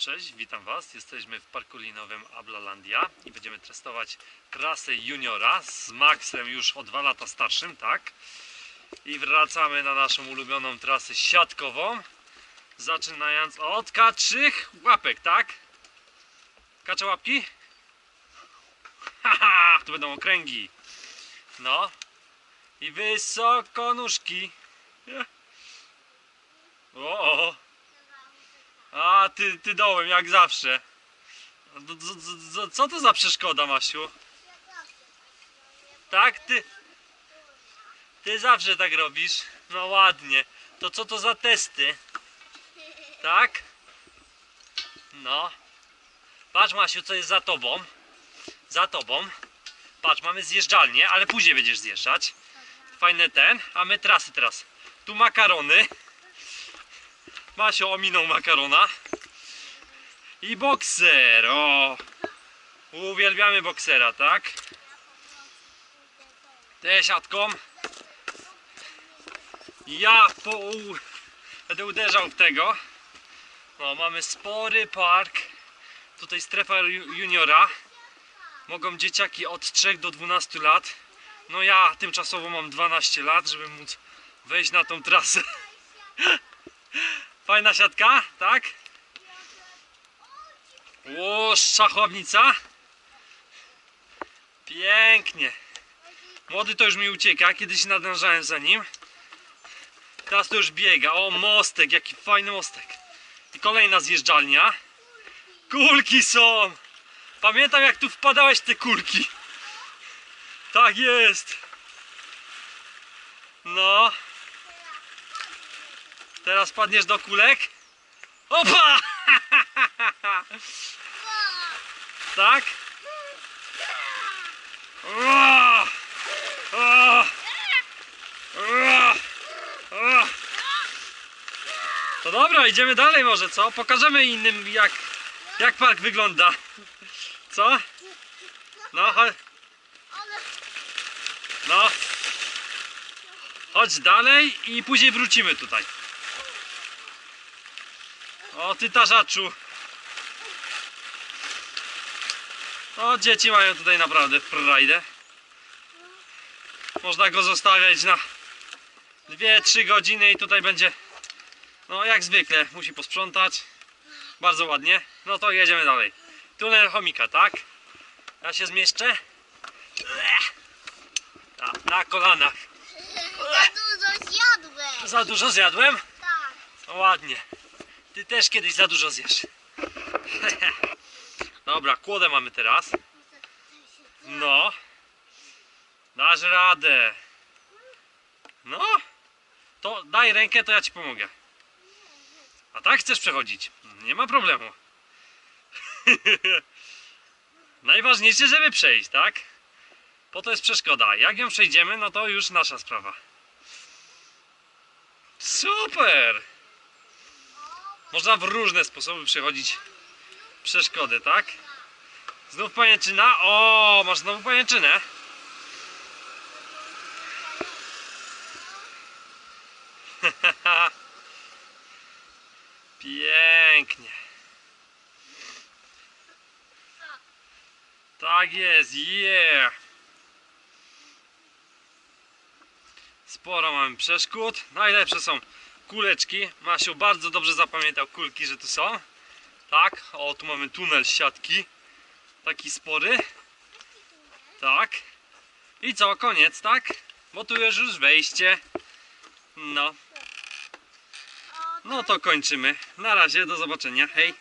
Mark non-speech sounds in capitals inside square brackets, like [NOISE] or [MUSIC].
Cześć, witam Was. Jesteśmy w parku linowym Ablalandia i będziemy testować trasę juniora z Maxem już o dwa lata starszym, tak? I wracamy na naszą ulubioną trasę siatkową, zaczynając od kaczych łapek, tak? Kacze łapki? Haha, [LAUGHS] tu będą okręgi. No. I wysoko nóżki. O, o. A, ty, ty dołem, jak zawsze. No co- co- co- to za przeszkoda, Masiu? Tak, ty... Ty zawsze tak robisz. No ładnie. To co to za testy? Tak? No. Patrz, Masiu, co jest za tobą. Za tobą. Patrz, mamy zjeżdżalnię, ale później będziesz zjeżdżać. Fajny ten, a my trasy teraz. Tu makarony. Masio ominął makarona. I bokser, o! Uwielbiamy boksera, tak? Te siatką. Ja po, u, będę uderzał w tego. No, mamy spory park. Tutaj strefa ju- juniora. Mogą dzieciaki od 3 do 12 lat. No ja tymczasowo mam 12 lat, żeby móc wejść na tą trasę. [LAUGHS] Fajna siatka, tak? O, szachownica. Pięknie. Młody to już mi ucieka, kiedyś nadążałem za nim. Teraz to już biega. O, mostek, jaki fajny mostek. I kolejna zjeżdżalnia. Kulki są. Pamiętam jak tu wpadałeś te kulki. Tak jest. No. Teraz padniesz do kulek. Opa! Tak? To dobra, idziemy dalej może, co? Pokażemy innym jak, jak park wygląda. Co? No, chodź. No. Chodź dalej i później wrócimy tutaj. O, ty tarzaczu. O, dzieci mają tutaj naprawdę frajdę. Można go zostawiać na 2-3 godziny i tutaj będzie, no jak zwykle, musi posprzątać. Bardzo ładnie. No to jedziemy dalej. Tunel chomika, tak? Ja się zmieszczę. Na, na kolanach. Za dużo zjadłem. Za dużo zjadłem? Tak. No ładnie. Ty też kiedyś za dużo zjesz. [LAUGHS] Dobra, kłodę mamy teraz. No. Dasz radę. No. To daj rękę, to ja ci pomogę. A tak chcesz przechodzić? Nie ma problemu. [LAUGHS] Najważniejsze, żeby przejść, tak? Po to jest przeszkoda. Jak ją przejdziemy, no to już nasza sprawa. Super! Można w różne sposoby przechodzić przeszkody, tak? Znów pajęczyna? O, masz znowu pajęczynę. [LAUGHS] Pięknie. Tak jest, yeah! Sporo mamy przeszkód. Najlepsze są kuleczki. Masiu bardzo dobrze zapamiętał kulki, że tu są. Tak, o tu mamy tunel siatki. Taki spory. Tak. I co, koniec, tak? Bo tu jest już wejście. No, no to kończymy. Na razie, do zobaczenia. Hej.